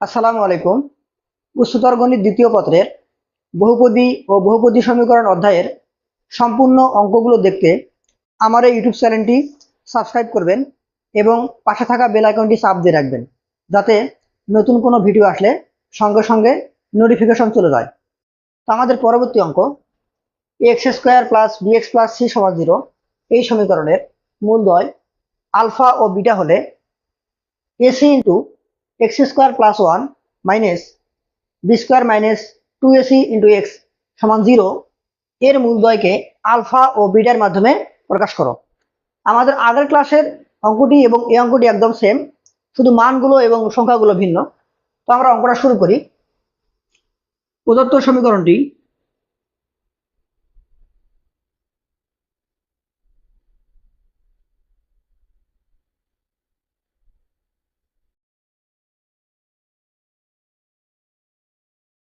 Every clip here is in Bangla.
আসসালামু আলাইকুম। উচ্চতর গণিত দ্বিতীয় পত্রের বহুপদী ও বহুপদী সমীকরণ অধ্যায়ের সম্পূর্ণ অঙ্কগুলো দেখতে আমার এই ইউটিউব চ্যানেলটি সাবস্ক্রাইব করবেন এবং পাশে থাকা বেল আইকনটি চাপ দিয়ে রাখবেন, যাতে নতুন কোনো ভিডিও আসলে সঙ্গে সঙ্গে নোটিফিকেশন চলে যায়। তো আমাদের পরবর্তী অঙ্ক X square plus B X plus C সমান জিরো এই সমীকরণের মূলদয় আলফা ও বিটা হলে A C into X square plus one minus B square minus two A C into X সমান জিরো এর মূলদয়কে আলফা ও বিটার মাধ্যমে প্রকাশ করো। আমাদের আগের ক্লাসের অঙ্কটি এবং এই অঙ্কটি একদম সেম শুধু মানগুলো এবং সংখ্যাগুলো ভিন্ন। তো আমরা অঙ্কটা শুরু করি। প্রদত্ত সমীকরণটি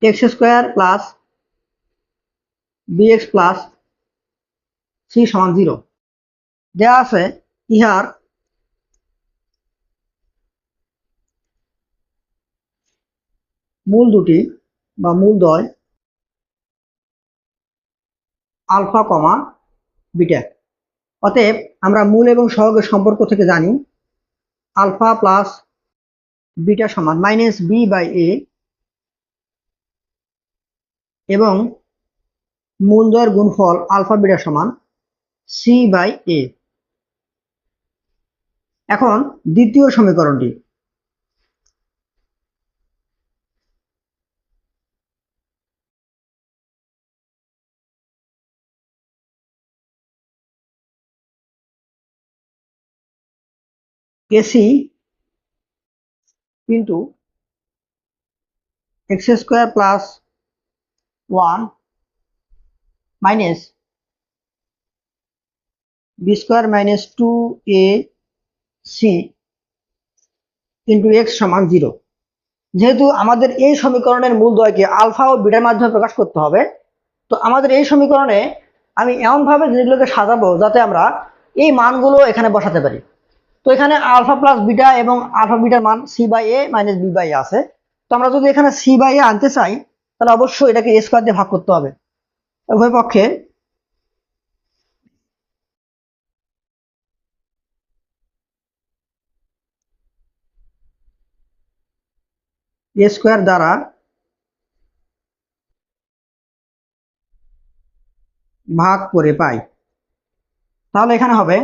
X square plus B X plus C সমান জিরো। দেওয়া আছে ইহার মূল দুটি বা মূল দয় আলফা কমা বিটা। অতএব আমরা মূল এবং সহগের সম্পর্ক থেকে জানি আলফা প্লাস বিটা সমান, মাইনাস বি বাই এ এবং মূলদয়ের গুণফল আলফা বিটা সমান সি বাই এ এখন দ্বিতীয় সমীকরণটি। A C into X square plus one minus B square minus two A C into X সমান জিরো। যেহেতু আমাদের এই সমীকরণের মূলদয়কে আলফা ও বিটার মাধ্যমে প্রকাশ করতে হবে, তো আমাদের এই সমীকরণে আমি এমনভাবে জিনিসগুলোকে সাজাবো যাতে আমরা এই মানগুলো এখানে বসাতে পারি। তো এখানে আলফা প্লাস বিটা এবং আলফা বিটার মান C by A minus B by আছে। তো আমরা যদি এখানে সি বাই এ আনতে চাই তাহলে অবশ্যই এটাকে এ স্কোয়ার দিয়ে ভাগ করতে হবে। উভয় পক্ষে এ স্কোয়ার দ্বারা ভাগ করে পাই। তাহলে এখানে হবে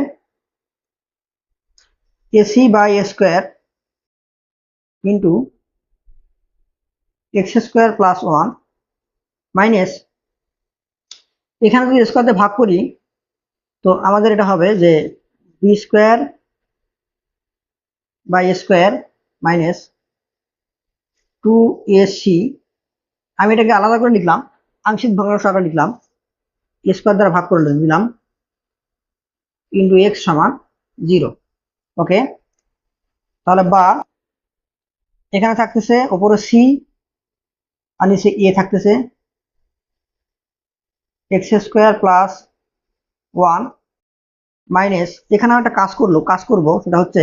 A C by A square into X square plus one minus এখানে যদি স্কোয়ারতে ভাগ করি, তো আমাদের এটা হবে যে B square by square minus two A C আমি এটাকে আলাদা করে লিখলাম, আংশিক ভগ্নাংশ আকারে লিখলাম স্কোয়ার দ্বারা ভাগ করে দিলাম ইন্টু এক্স সমান জিরো ওকে তাহলে বা এখানে থাকতেছে, ওপরে সি আর নিচে এ থাকতেছে। X square plus one minus এখানে একটা কাজ করল, কাজ করব, সেটা হচ্ছে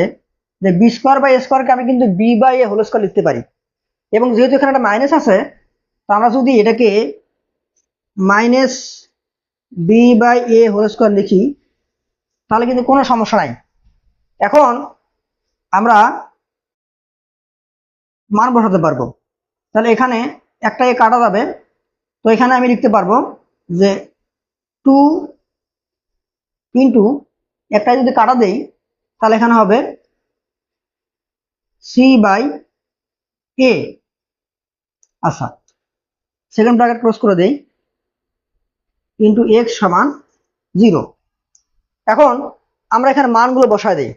যে বি স্কোয়ার বাই স্কোয়ারকে আমি কিন্তু b by a whole square লিখতে পারি। এবং যেহেতু এখানে একটা মাইনাস আছে, তো আমরা যদি এটাকে minus b by a whole square লিখি, তাহলে কিন্তু কোনো সমস্যা নাই। এখন আমরা মান বসাতে পারব। তাহলে এখানে একটা এ কাটা যাবে। তো এখানে আমি লিখতে পারব যে টু ইন্টু একটা যদি কাটা দেই, তাহলে এখানে হবে সি বাই এ আচ্ছা সেকেন্ড ব্র্যাকেট ক্লোজ করে দেই। ইন্টু এক্স সমান জিরো। এখন আমরা এখানে মানগুলো বসায় দিই।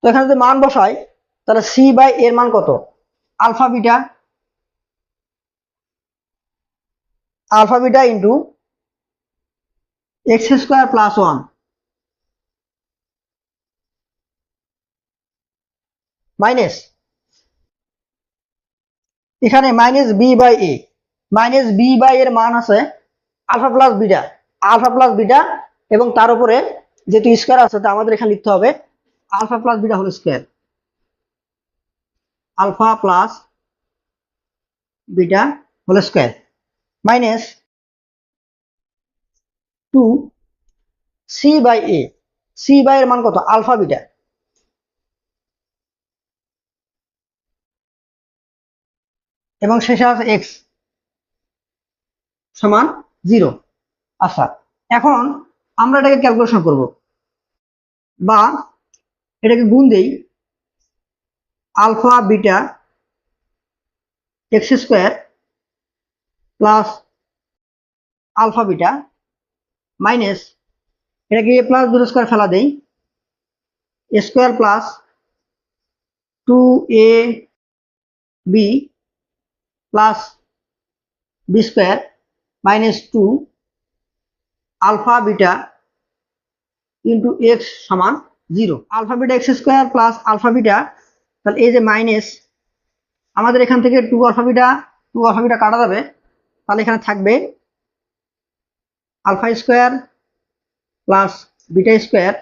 তো এখানে যদি মান বসাই তাহলে সি বাই এর মান কত? Alpha beta alpha beta into x square plus one minus এখানে minus b by a minus b by এর মান আছে alpha plus beta. Alpha plus beta এবং তার উপরে যেহেতু স্কোয়ার আছে, তা আমাদের এখানে লিখতে হবে আলফা প্লাস বিটা হল square alpha plus beta whole square minus two c by a c by এর মান কত? Alpha beta. এবং শেষে আছে এক্স সমান জিরো। আচ্ছা এখন আমরা এটাকে ক্যালকুলেশন করব। বা এটাকে গুণ দেই alpha, beta, x square plus alpha, beta minus এটাকে এ প্লাস দুটো স্কোয়ার ফেলা দেই। Square plus two a b plus b square minus two alpha, beta into x সমান zero. Alpha, beta x square plus alpha, beta তাহলে এই যে মাইনাস আমাদের এখান থেকে two alpha beta two alpha beta কাটা যাবে, তাহলে এখানে থাকবে alpha square plus beta square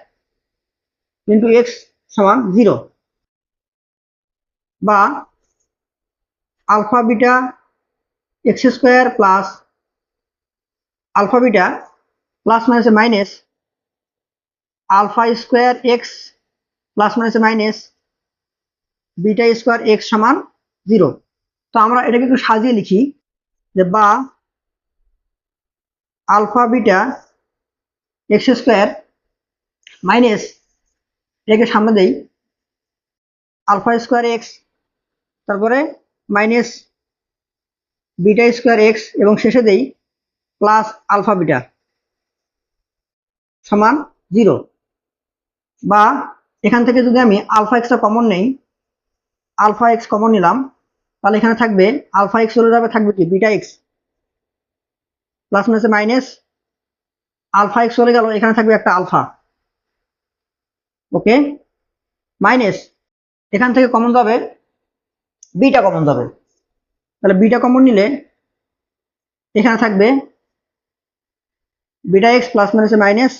into x সমান জিরো বা alpha beta X square plus alpha beta plus মাইনাসে minus alpha square X plus মাইনাসে মাইনাস বিটা স্কোয়ার এক্স সমান জিরো তো আমরা এটাকে একটু সাজিয়ে লিখি যে বা alpha beta X square minus এটাকে সামনে দেই, আলফা স্কোয়ার এক্স তারপরে মাইনাস বিটা স্কোয়ার এক্স এবং শেষে দেই প্লাস আলফা বিটা সমান জিরো বা এখান থেকে যদি আমি আলফা এক্সটা কমন নেই আলফা এক্স কমন নিলাম। তাহলে এখানে থাকবে, আলফা এক্স চলে যাবে, থাকবে কি? Beta x. প্লাস মাইনাসে মাইনাস আলফা এক্স চলে গেল, এখানে থাকবে একটা আলফা। ওকে মাইনাস এখান থেকে কমন যাবে, বিটা কমন যাবে। তাহলে বিটা কমন নিলে, এখানে থাকবে, বিটা এক্স প্লাস মাইনাসে মাইনাস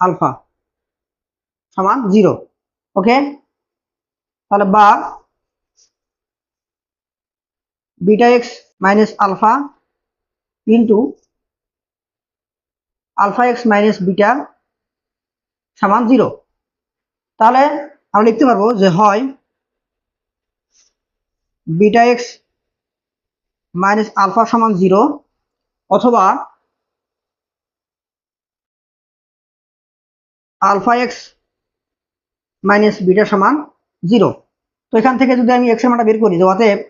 আলফা। সমান জিরো ওকে তাহলে বা beta x minus alpha into alpha x minus beta সমান জিরো। তাহলে আমরা লিখতে পারব যে হয় বিটা এক্স মাইনাস আলফা সমান জিরো অথবা আলফা এক্স মাইনাস বিটা সমান জিরো। তো এখান থেকে যদি আমি এক্সের মানটা বের করি যে অতএব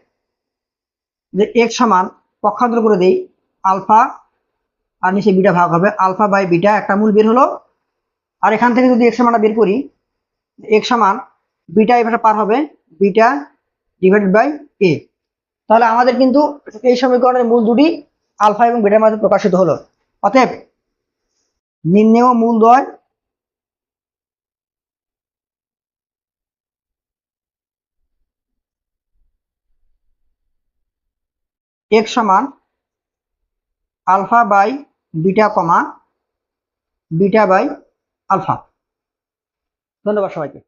যে এক্স সমান পক্ষান্তর করে দেই আলফা, আর নিচে বিটা ভাগ হবে আলফা বাই বিটা, একটা মূল বের হলো। আর এখান থেকে যদি এক্সের মানটা বের করি এক্স সমান বিটা এই পার হবে, বিটা ডিভাইডেড বাই এ তাহলে আমাদের কিন্তু এই সমীকরণের মূল দুটি আলফা এবং বিটার মাঝে প্রকাশিত হলো। অতএব নিম্নেও মূল দ্বয় এক্স সমান alpha by beta comma beta by alpha. ধন্যবাদ সবাইকে।